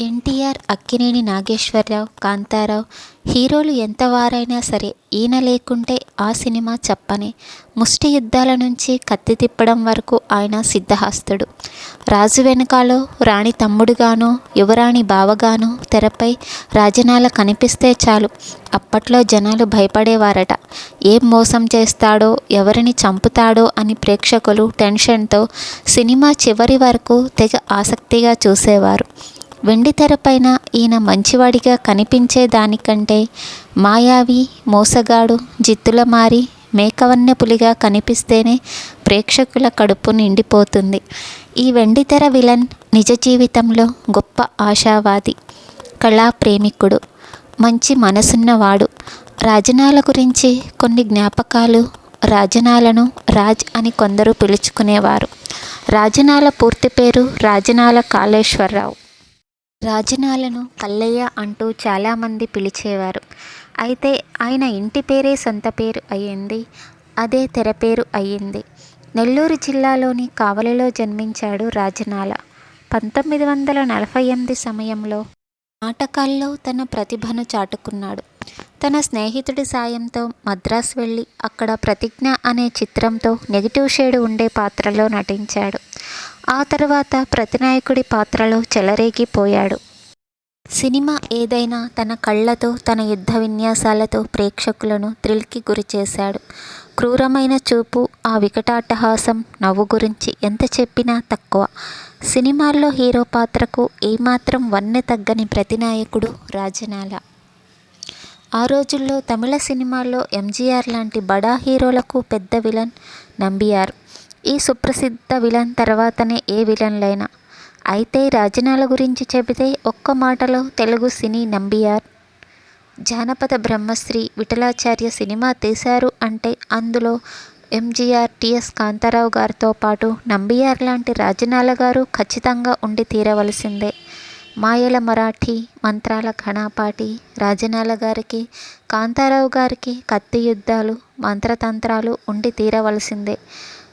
ఎన్టీఆర్ అక్కినేని నాగేశ్వరరావు కాంతారావు హీరోలు ఎంతవారైనా సరే ఈయన లేకుంటే ఆ సినిమా చెప్పనే. ముష్టి యుద్ధాల నుంచి కత్తి తిప్పడం వరకు ఆయన సిద్ధహస్తుడు. రాజు వెనకాలో రాణి తమ్ముడుగానో యువరాణి బావగానో తెరపై రాజనాల కనిపిస్తే చాలు. అప్పట్లో జనాలు భయపడేవారట. ఏం మోసం చేస్తాడో ఎవరిని చంపుతాడో అని ప్రేక్షకులు టెన్షన్తో సినిమా చివరి వరకు తెగ ఆసక్తిగా చూసేవారు. వెండితెరపైన ఈయన మంచివాడిగా కనిపించే దానికంటే మాయావి మోసగాడు జిత్తులమారి మేకవన్య పులిగా కనిపిస్తేనే ప్రేక్షకుల కడుపు నిండిపోతుంది. ఈ వెండితెర విలన్ నిజ జీవితంలో గొప్ప ఆశావాది కళా ప్రేమికుడు మంచి మనసున్నవాడు. రాజనాల గురించి కొన్ని జ్ఞాపకాలు రాజనాలను రాజ్ అని కొందరు పిలుచుకునేవారు. రాజనాల పూర్తి పేరు రాజనాల కాళేశ్వరరావు. రాజనాలను కల్లయ్య అంటూ చాలామంది పిలిచేవారు. అయితే ఆయన ఇంటి పేరే సొంత పేరు అయ్యింది. అదే తెర పేరు అయ్యింది. నెల్లూరు జిల్లాలోని కావలిలో జన్మించాడు రాజనాల. పంతొమ్మిది వందల నలభై ఎనిమిది సమయంలో నాటకాల్లో తన ప్రతిభను చాటుకున్నాడు. తన స్నేహితుడి సాయంతో మద్రాసు వెళ్ళి అక్కడ ప్రతిజ్ఞ అనే చిత్రంతో నెగిటివ్ షేడ్ ఉండే పాత్రలో నటించాడు. ఆ తర్వాత ప్రతినాయకుడి పాత్రలో చెలరేగిపోయాడు. సినిమా ఏదైనా తన కళ్ళతో తన యుద్ధ విన్యాసాలతో ప్రేక్షకులను థ్రిల్కి గురిచేశాడు క్రూరమైన చూపు ఆ వికటాటహాసం నవ్వు గురించి ఎంత చెప్పినా తక్కువ. సినిమాల్లో హీరో పాత్రకు ఏమాత్రం వన్నె తగ్గని ప్రతినాయకుడు రాజనాల. ఆ రోజుల్లో తమిళ సినిమాల్లో ఎంజీఆర్ లాంటి బడా హీరోలకు పెద్ద విలన్ నంబియారు. ఈ సుప్రసిద్ధ విలన్ తర్వాతనే ఏ విలన్లైనా. అయితే రాజనాల గురించి చెబితే ఒక్క మాటలో తెలుగు సినీ నంబియార్. జానపద బ్రహ్మశ్రీ విఠలాచార్య సినిమా తీశారు అంటే అందులో ఎంజీఆర్ టిఎస్ కాంతారావు గారితో పాటు నంబియార్ లాంటి రాజనాల గారు ఖచ్చితంగా ఉండి తీరవలసిందే. మాయల మరాఠీ మంత్రాల ఘనాపాటి రాజనాల గారికి కాంతారావు గారికి కత్తి యుద్ధాలు మంత్రతంత్రాలు ఉండి తీరవలసిందే.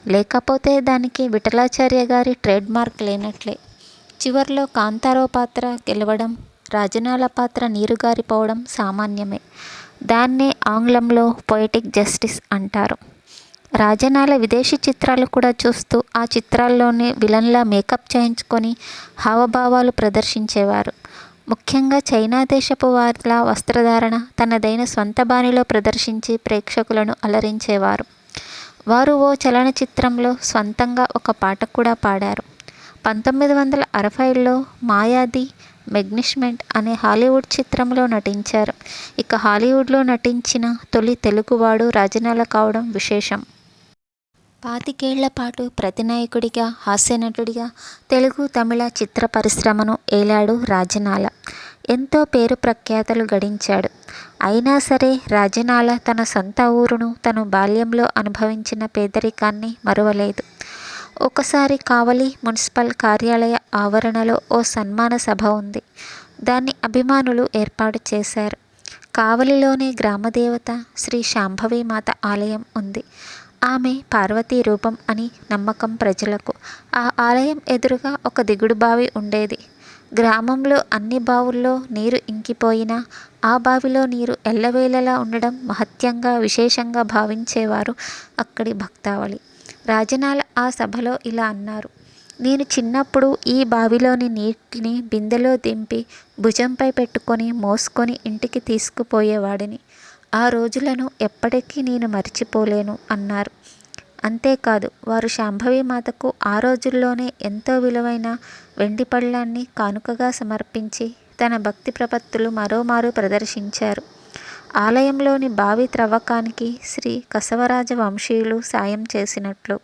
లేకపోతే దానికి విఠలాచార్య గారి ట్రేడ్ మార్క్ లేనట్లే. చివర్లో కాంతారావు పాత్ర గెలవడం రాజనాల పాత్ర నీరుగారిపోవడం సామాన్యమే. దాన్నే ఆంగ్లంలో పొయిటిక్ జస్టిస్ అంటారు. రాజనాల విదేశీ చిత్రాలు కూడా చూస్తూ ఆ చిత్రాల్లోనే విలన్లా మేకప్ చేయించుకొని హావభావాలు ప్రదర్శించేవారు. ముఖ్యంగా చైనా దేశపు వార్ల వస్త్రధారణ తనదైన స్వంత బాణిలో ప్రదర్శించి ప్రేక్షకులను అలరించేవారు. వారు ఓ చలనచిత్రంలో స్వంతంగా ఒక పాట కూడా పాడారు. పంతొమ్మిది వందల అరవైలో మాయాది మెగ్నిష్మెంట్ అనే హాలీవుడ్ చిత్రంలో నటించారు. ఇక హాలీవుడ్లో నటించిన తొలి తెలుగువాడు రాజనాల కావడం విశేషం. పాతికేళ్ళ పాటు ప్రతినాయకుడిగా హాస్యనటుడిగా తెలుగు తమిళ చిత్ర పరిశ్రమను ఏలాడు రాజనాల. ఎంతో పేరు ప్రఖ్యాతలు గడించాడు. అయినా సరే రాజనాల తన సొంత ఊరును తను బాల్యంలో అనుభవించిన పేదరికాన్ని మరువలేదు. ఒకసారి కావలి మున్సిపల్ కార్యాలయ ఆవరణలో ఓ సన్మాన సభ ఉంది. దాన్ని అభిమానులు ఏర్పాటు చేశారు. కావలిలోనే గ్రామదేవత శ్రీ శాంభవి మాత ఆలయం ఉంది. ఆమె పార్వతీ రూపం అని నమ్మకం ప్రజలకు. ఆ ఆలయం ఎదురుగా ఒక దిగుడు బావి ఉండేది. గ్రామంలో అన్ని బావుల్లో నీరు ఇంకిపోయినా ఆ బావిలో నీరు ఎల్లవేళలా ఉండడం మహత్యంగా విశేషంగా భావించేవారు అక్కడి భక్తావళి. రాజనాల ఆ సభలో ఇలా అన్నారు. నేను చిన్నప్పుడు ఈ బావిలోని నీటిని బిందెలో దింపి భుజంపై పెట్టుకొని మోసుకొని ఇంటికి తీసుకుపోయేవాడిని. ఆ రోజులను ఎప్పటికీ నేను మర్చిపోలేను అన్నారు. అంతేకాదు వారు శాంభవి మాతకు ఆ రోజుల్లోనే ఎంతో విలువైన వెండి పళ్ళాన్ని కానుకగా సమర్పించి తన భక్తి ప్రపత్తులు మరోమారు ప్రదర్శించారు. ఆలయంలోని బావి త్రవ్వకానికి శ్రీ కసవరాజ వంశీయులు సాయం చేసినట్లు.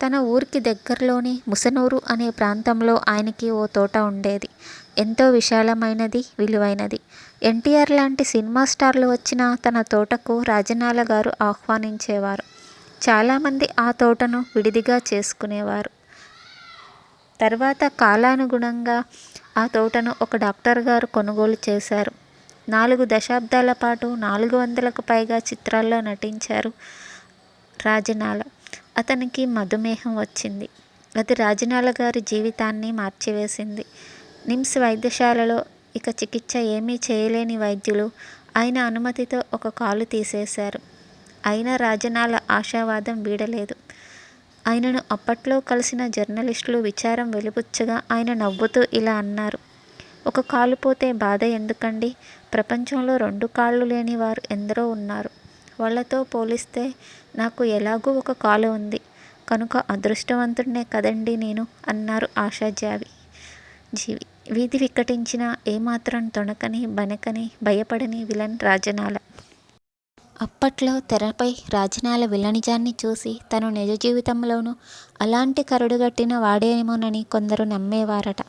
తన ఊరికి దగ్గరలోని ముసనూరు అనే ప్రాంతంలో ఆయనకి ఓ తోట ఉండేది. ఎంతో విశాలమైనది విలువైనది. ఎన్టీఆర్ లాంటి సినిమా స్టార్లు వచ్చిన తన తోటకు రాజనాల గారు ఆహ్వానించేవారు. చాలామంది ఆ తోటను విడిదిగా చేసుకునేవారు. తర్వాత కాలానుగుణంగా ఆ తోటను ఒక డాక్టర్ గారు కొనుగోలు చేశారు. నాలుగు దశాబ్దాల పాటు నాలుగు వందలకు పైగా చిత్రాల్లో నటించారు రాజనాల. అతనికి మధుమేహం వచ్చింది. అది రాజనాల గారి జీవితాన్ని మార్చివేసింది. నిమ్స్ వైద్యశాలలో ఇక చికిత్స ఏమీ చేయలేని వైద్యులు. ఆయన అనుమతితో ఒక కాలు తీసేశారు. అయినా రాజనాల ఆశావాదం వీడలేదు. ఆయనను అప్పట్లో కలిసిన జర్నలిస్టులు విచారం వెలిబుచ్చగా ఆయన నవ్వుతూ ఇలా అన్నారు. ఒక కాలు పోతే బాధ ఎందుకండి? ప్రపంచంలో రెండు కాళ్ళు లేని వారు ఎందరో ఉన్నారు. వాళ్ళతో పోలిస్తే నాకు ఎలాగూ ఒక కాలు ఉంది. కనుక అదృష్టవంతుడినే కదండి నేను అన్నారు ఆశాజావి. జీవి వీధి వికటించిన ఏమాత్రం తొణకని బనకని భయపడని విలన్ రాజనాల. అప్పట్లో తెరపై రాజనాల విలనిజాన్ని చూసి తను నిజ జీవితంలోనూ అలాంటి కరుడుగట్టిన వాడేమోనని కొందరు నమ్మేవారట.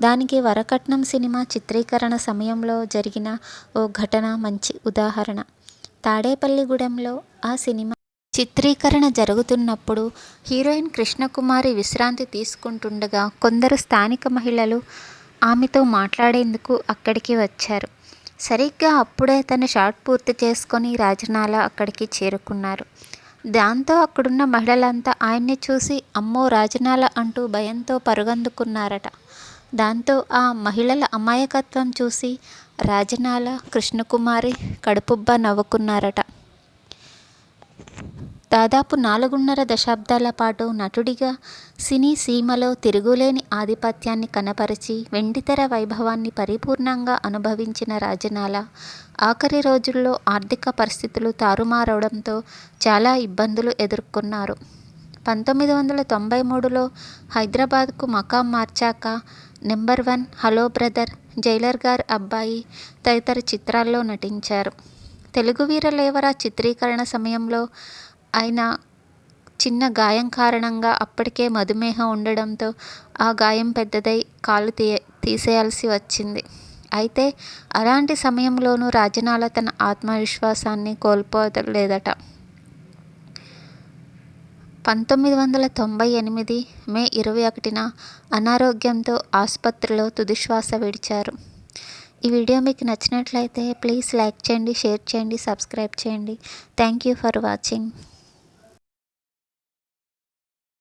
దానికి వరకట్నం సినిమా చిత్రీకరణ సమయంలో జరిగిన ఓ ఘటన మంచి ఉదాహరణ. తాడేపల్లిగూడెంలో ఆ సినిమా చిత్రీకరణ జరుగుతున్నప్పుడు హీరోయిన్ కృష్ణకుమారి విశ్రాంతి తీసుకుంటుండగా కొందరు స్థానిక మహిళలు ఆమెతో మాట్లాడేందుకు అక్కడికి వచ్చారు. సరిగ్గా అప్పుడే తన షాట్ పూర్తి చేసుకొని రాజనాల అక్కడికి చేరుకున్నారు. దాంతో అక్కడున్న మహిళలంతా ఆయన్ని చూసి అమ్మో రాజనాల అంటూ భయంతో పరుగందుకున్నారట. దాంతో ఆ మహిళల అమాయకత్వం చూసి రాజనాల కృష్ణకుమారి కడుపుబ్బ నవ్వుకున్నారట. దాదాపు నాలుగున్నర దశాబ్దాల పాటు నటుడిగా సినీ సీమలో తిరుగులేని ఆధిపత్యాన్ని కనపరిచి వెండితెర వైభవాన్ని పరిపూర్ణంగా అనుభవించిన రాజనాల ఆఖరి రోజుల్లో ఆర్థిక పరిస్థితులు తారుమారవడంతో చాలా ఇబ్బందులు ఎదుర్కొన్నారు. పంతొమ్మిది వందల తొంభై మూడులో హైదరాబాద్కు మకాం మార్చాక number one hello brother jailer గార్ అబ్బాయి తదితర చిత్రాల్లో నటించారు. తెలుగు వీరలేవరా చిత్రీకరణ సమయంలో ఆయన చిన్న గాయం కారణంగా అప్పటికే మధుమేహం ఉండడంతో ఆ గాయం పెద్దదై కాలు తీయ తీసేయాల్సి వచ్చింది. అయితే అలాంటి సమయంలోనూ రాజనాల తన ఆత్మవిశ్వాసాన్ని కోల్పోలేదట. పంతొమ్మిది వందల తొంభై ఎనిమిది మే ఇరవై ఒకటిన అనారోగ్యంతో ఆసుపత్రిలో తుదిశ్వాస విడిచారు. ఈ వీడియో మీకు నచ్చినట్లయితే ప్లీజ్ లైక్ చేయండి షేర్ చేయండి సబ్స్క్రైబ్ చేయండి. Thank you for watching.